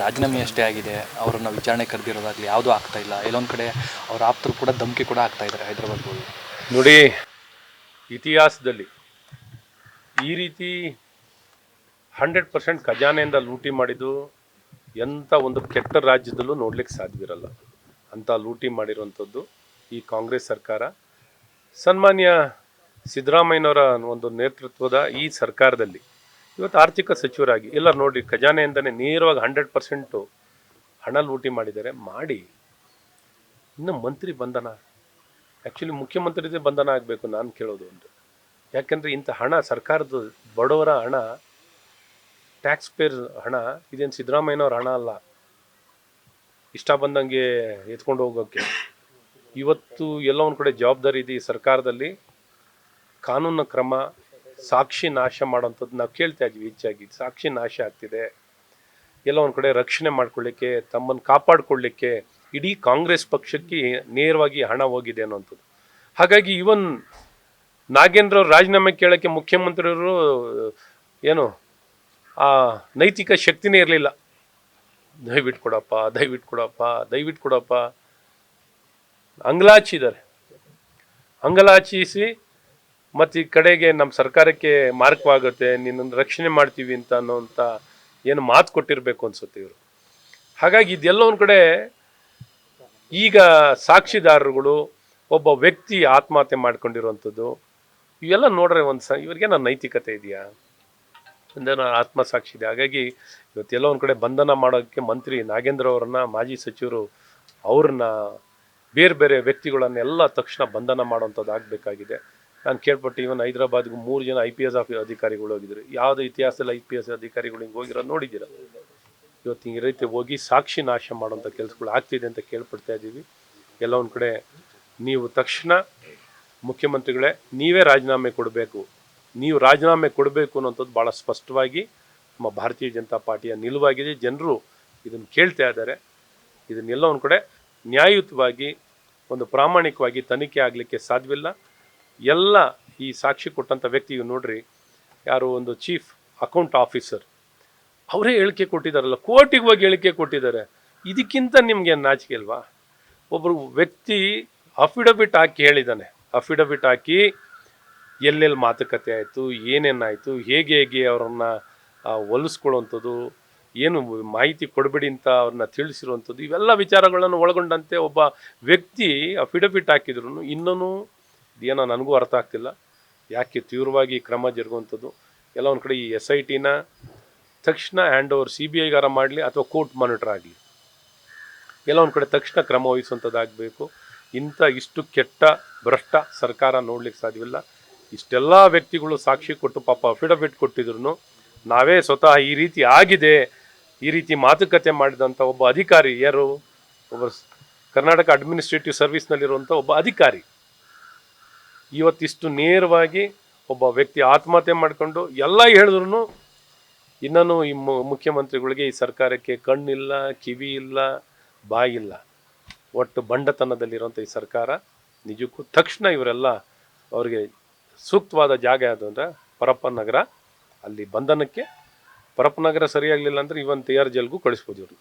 ರಾಜೀನಾಮೆ ಅಷ್ಟೇ ಆಗಿದೆ. ಅವರನ್ನು ವಿಚಾರಣೆ ಕರೆದಿರೋದಾಗಲಿ ಯಾವುದೂ ಆಗ್ತಾ ಇಲ್ಲ. ಎಲ್ಲೊಂದು ಕಡೆ ಅವ್ರ ಆಪ್ತರು ಕೂಡ ಧಮಕಿ ಕೂಡ ಆಗ್ತಾ ಇದ್ದಾರೆ ಹೈದರಾಬಾದ್ ನೋಡಿ, ಇತಿಹಾಸದಲ್ಲಿ ಈ ರೀತಿ ಹಂಡ್ರೆಡ್ ಪರ್ಸೆಂಟ್ ಖಜಾನೆಯಿಂದ ಲೂಟಿ ಮಾಡಿದ್ದು ಎಂಥ ಒಂದು ಕೆಟ್ಟ ರಾಜ್ಯದಲ್ಲೂ ನೋಡ್ಲಿಕ್ಕೆ ಸಾಧ್ಯವಿರಲ್ಲ. ಅಂಥ ಲೂಟಿ ಮಾಡಿರುವಂಥದ್ದು ಈ ಕಾಂಗ್ರೆಸ್ ಸರ್ಕಾರ. ಸನ್ಮಾನ್ಯ ಸಿದ್ದರಾಮಯ್ಯನವರ ಒಂದು ನೇತೃತ್ವದ ಈ ಸರ್ಕಾರದಲ್ಲಿ ಇವತ್ತು ಆರ್ಥಿಕ ಸಚಿವರಾಗಿ ಎಲ್ಲ ನೋಡಿ, ಖಜಾನೆಯಿಂದನೇ ನೇರವಾಗಿ ಹಂಡ್ರೆಡ್ ಪರ್ಸೆಂಟು ಹಣ ಲೂಟಿ ಮಾಡಿದ್ದಾರೆ. ಮಾಡಿ. ಇನ್ನು ಮಂತ್ರಿ ಬಂಧನ ಆ್ಯಕ್ಚುಲಿ ಮುಖ್ಯಮಂತ್ರಿದೇ ಬಂಧನ ಆಗಬೇಕು ನಾನು ಕೇಳೋದು ಒಂದು. ಯಾಕೆಂದರೆ ಇಂಥ ಹಣ, ಸರ್ಕಾರದ ಬಡವರ ಹಣ ಟ್ಯಾಕ್ಸ್ ಪೇರ್ ಹಣ, ಇದೇನು ಸಿದ್ದರಾಮಯ್ಯನವ್ರ ಹಣ ಅಲ್ಲ. ಇಷ್ಟ ಬಂದಂಗೆ ಎತ್ಕೊಂಡು ಹೋಗೋಕ್ಕೆ ಇವತ್ತು ಎಲ್ಲ ಒಂದು ಕಡೆ ಜವಾಬ್ದಾರಿ ಇದೆ ಈ ಸರ್ಕಾರದಲ್ಲಿ. ಕಾನೂನು ಕ್ರಮ ಸಾಕ್ಷಿ ನಾಶ ಮಾಡೋಂಥದ್ದು ನಾವು ಕೇಳ್ತಾ ಇದ್ವಿ ಹೆಚ್ಚಾಗಿ, ಸಾಕ್ಷಿ ನಾಶ ಆಗ್ತಿದೆ. ಎಲ್ಲ ಒಂದು ಕಡೆ ರಕ್ಷಣೆ ಮಾಡ್ಕೊಳ್ಳಿಕ್ಕೆ ತಮ್ಮನ್ನು ಕಾಪಾಡಿಕೊಳ್ಳಿಕ್ಕೆ ಇಡೀ ಕಾಂಗ್ರೆಸ್ ಪಕ್ಷಕ್ಕೆ ನೇರವಾಗಿ ಹಣ ಹೋಗಿದೆ ಅನ್ನೋಂಥದ್ದು ಹಾಗಾಗಿ ಇವನ್ ನಾಗೇಂದ್ರ ಅವರು ರಾಜೀನಾಮೆ ಕೇಳೋಕ್ಕೆ ಮುಖ್ಯಮಂತ್ರಿಯವರು, ಏನು, ಆ ನೈತಿಕ ಶಕ್ತಿನೇ ಇರಲಿಲ್ಲ. ದಯವಿಟ್ಟು ಕೊಡಪ್ಪ ದಯವಿಟ್ಟು ಕೊಡಪ್ಪ ದಯವಿಟ್ಟು ಕೊಡಪ್ಪ. ಅಂಗಲಾಚಿದ್ದಾರೆ. ಅಂಗಲಾಚಿಸಿ ಮತ್ತು ಈ ಕಡೆಗೆ ನಮ್ಮ ಸರ್ಕಾರಕ್ಕೆ ಮಾರ್ಕವಾಗುತ್ತೆ, ನಿನ್ನನ್ನು ರಕ್ಷಣೆ ಮಾಡ್ತೀವಿ ಅಂತ ಅನ್ನೋಂಥ ಏನು ಮಾತು ಕೊಟ್ಟಿರಬೇಕು ಅನ್ಸುತ್ತೆ ಇವರು. ಹಾಗಾಗಿ ಇದೆಲ್ಲ ಒಂದು ಕಡೆ ಈಗ ಸಾಕ್ಷಿದಾರರುಗಳು, ಒಬ್ಬ ವ್ಯಕ್ತಿ ಆತ್ಮಹತ್ಯೆ ಮಾಡ್ಕೊಂಡಿರುವಂಥದ್ದು, ಇವೆಲ್ಲ ನೋಡ್ರೆ ಒಂದು ಸ ಇವ್ರಿಗೇನೋ ನೈತಿಕತೆ ಇದೆಯಾ? ಒಂದೇನೋ ಆತ್ಮಸಾಕ್ಷಿ ಇದೆ. ಹಾಗಾಗಿ ಇವತ್ತೆಲ್ಲ ಒಂದು ಕಡೆ ಬಂಧನ ಮಾಡೋಕ್ಕೆ ಮಂತ್ರಿ ನಾಗೇಂದ್ರ ಅವರನ್ನ, ಮಾಜಿ ಸಚಿವರು ಅವ್ರನ್ನ ಬೇರೆ ಬೇರೆ ವ್ಯಕ್ತಿಗಳನ್ನೆಲ್ಲ ತಕ್ಷಣ ಬಂಧನ ಮಾಡುವಂಥದ್ದು ಆಗಬೇಕಾಗಿದೆ. ನಾನು ಕೇಳ್ಪಟ್ಟು ಇವನ್ ಹೈದರಾಬಾದ್ಗೆ ಮೂರು ಜನ ಐ ಪಿ ಎಸ್ ಆಫಿ ಅಧಿಕಾರಿಗಳು ಹೋಗಿದ್ರು. ಯಾವುದೇ ಇತಿಹಾಸದಲ್ಲಿ ಐ ಪಿ ಎಸ್ ಅಧಿಕಾರಿಗಳು ಹಿಂಗೆ ಹೋಗಿರೋ ನೋಡಿದ್ದೀರ? ಇವತ್ತು ಈ ರೀತಿ ಹೋಗಿ ಸಾಕ್ಷಿ ನಾಶ ಮಾಡುವಂಥ ಕೆಲಸಗಳು ಆಗ್ತಿದೆ ಅಂತ ಕೇಳ್ಪಡ್ತಾ ಇದ್ದೀವಿ. ಎಲ್ಲ ಒಂದು ಕಡೆ ನೀವು ತಕ್ಷಣ ಮುಖ್ಯಮಂತ್ರಿಗಳೇ, ನೀವೇ ರಾಜೀನಾಮೆ ಕೊಡಬೇಕು. ನೀವು ರಾಜೀನಾಮೆ ಕೊಡಬೇಕು ಅನ್ನೋಂಥದ್ದು ಭಾಳ ಸ್ಪಷ್ಟವಾಗಿ ನಮ್ಮ ಭಾರತೀಯ ಜನತಾ ಪಾರ್ಟಿಯ ನಿಲುವಾಗಿದೆ. ಜನರು ಇದನ್ನು ಕೇಳ್ತಾ ಇದ್ದಾರೆ. ಇದನ್ನೆಲ್ಲ ಒಂದು ಕಡೆ ನ್ಯಾಯಯುತವಾಗಿ, ಒಂದು ಪ್ರಾಮಾಣಿಕವಾಗಿ ತನಿಖೆ ಆಗಲಿಕ್ಕೆ ಸಾಧ್ಯವಿಲ್ಲ. ಎಲ್ಲ ಈ ಸಾಕ್ಷಿ ಕೊಟ್ಟಂಥ ವ್ಯಕ್ತಿಯು ನೋಡ್ರಿ, ಯಾರು ಒಂದು ಚೀಫ್ ಅಕೌಂಟ್ ಆಫೀಸರ್ ಅವರೇ ಹೇಳಿಕೆ ಕೊಟ್ಟಿದ್ದಾರಲ್ಲ ಕೋರ್ಟಿಗೆ ಹೋಗಿ ಹೇಳಿಕೆ ಕೊಟ್ಟಿದ್ದಾರೆ ಇದಕ್ಕಿಂತ ನಿಮಗೆ ನಾಚಿಕೆ ಅಲ್ವಾ? ಒಬ್ಬರು ವ್ಯಕ್ತಿ ಅಫಿಡವಿಟ್ ಹಾಕಿ ಹೇಳಿದ್ದಾನೆ ಅಫಿಡವಿಟ್ ಹಾಕಿ ಎಲ್ಲೆಲ್ಲಿ ಮಾತುಕತೆ ಆಯಿತು ಏನೇನಾಯಿತು ಹೇಗೆ ಹೇಗೆ ಅವರನ್ನು ಒಲಿಸ್ಕೊಳ್ಳುವಂಥದ್ದು ಏನು ಮಾಹಿತಿ ಕೊಡಬೇಡಿ ಅಂತ ಅವ್ರನ್ನ ತಿಳಿಸಿರುವಂಥದ್ದು, ಇವೆಲ್ಲ ವಿಚಾರಗಳನ್ನು ಒಳಗೊಂಡಂತೆ ಒಬ್ಬ ವ್ಯಕ್ತಿ ಅಫಿಡವಿಟ್ ಹಾಕಿದ್ರು ಇನ್ನೂ ಏನೋ ನನಗೂ ಅರ್ಥ ಆಗ್ತಿಲ್ಲ. ಯಾಕೆ ತೀವ್ರವಾಗಿ ಕ್ರಮ ಜರುಗುವಂಥದ್ದು? ಎಲ್ಲ ಒಂದು ಕಡೆ ಈ ಎಸ್ ಐ ಟಿನ ತಕ್ಷಣ ಹ್ಯಾಂಡ್ ಓವರ್ ಸಿ ಬಿ ಐಗಾರ ಮಾಡಲಿ ಅಥವಾ ಕೋರ್ಟ್ ಮಾನಿಟರ್ ಆಗಲಿ. ಎಲ್ಲ ಒಂದು ಕಡೆ ತಕ್ಷಣ ಕ್ರಮ ವಹಿಸುವಂಥದ್ದಾಗಬೇಕು. ಇಂಥ ಇಷ್ಟು ಕೆಟ್ಟ ಭ್ರಷ್ಟ ಸರ್ಕಾರ ನೋಡ್ಲಿಕ್ಕೆ ಸಾಧ್ಯವಿಲ್ಲ. ಇಷ್ಟೆಲ್ಲ ವ್ಯಕ್ತಿಗಳು ಸಾಕ್ಷಿ ಕೊಟ್ಟು ಪಾಪ ಅಫಿಡವಿಟ್ ಕೊಟ್ಟಿದ್ರು ನಾವೇ ಸ್ವತಃ ಈ ರೀತಿ ಆಗಿದೆ. ಈ ರೀತಿ ಮಾತುಕತೆ ಮಾಡಿದಂಥ ಒಬ್ಬ ಅಧಿಕಾರಿ ಯಾರು? ಒಬ್ಬ ಕರ್ನಾಟಕ ಅಡ್ಮಿನಿಸ್ಟ್ರೇಟಿವ್ ಸರ್ವಿಸ್ನಲ್ಲಿರುವಂಥ ಒಬ್ಬ ಅಧಿಕಾರಿ. ಇವತ್ತಿಷ್ಟು ನೇರವಾಗಿ ಒಬ್ಬ ವ್ಯಕ್ತಿ ಆತ್ಮಹತ್ಯೆ ಮಾಡಿಕೊಂಡು ಎಲ್ಲ ಹೇಳಿದ್ರು ಇನ್ನೂ ಈ ಮುಖ್ಯಮಂತ್ರಿಗಳಿಗೆ ಈ ಸರ್ಕಾರಕ್ಕೆ ಕಣ್ಣಿಲ್ಲ, ಕಿವಿ ಇಲ್ಲ, ಬಾಯಿಲ್ಲ. ಒಟ್ಟು ಬಂಡತನದಲ್ಲಿರುವಂಥ ಈ ಸರ್ಕಾರ ನಿಜಕ್ಕೂ ತಕ್ಷಣ ಇವರೆಲ್ಲ ಅವರಿಗೆ ಸೂಕ್ತವಾದ ಜಾಗ ಯಾವುದು ಅಂದರೆ ಪರಪ್ಪ ನಗರ. ಅಲ್ಲಿ ಬಂಧನಕ್ಕೆ ಪರಪ್ಪ ನಗರ ಸರಿಯಾಗಲಿಲ್ಲ ಅಂದರೆ ಇವನ್ ತಯಾರು ಜೈಲ್ಗೂ ಕಳಿಸ್ಬೋದು ಇವ್ರನ್ನ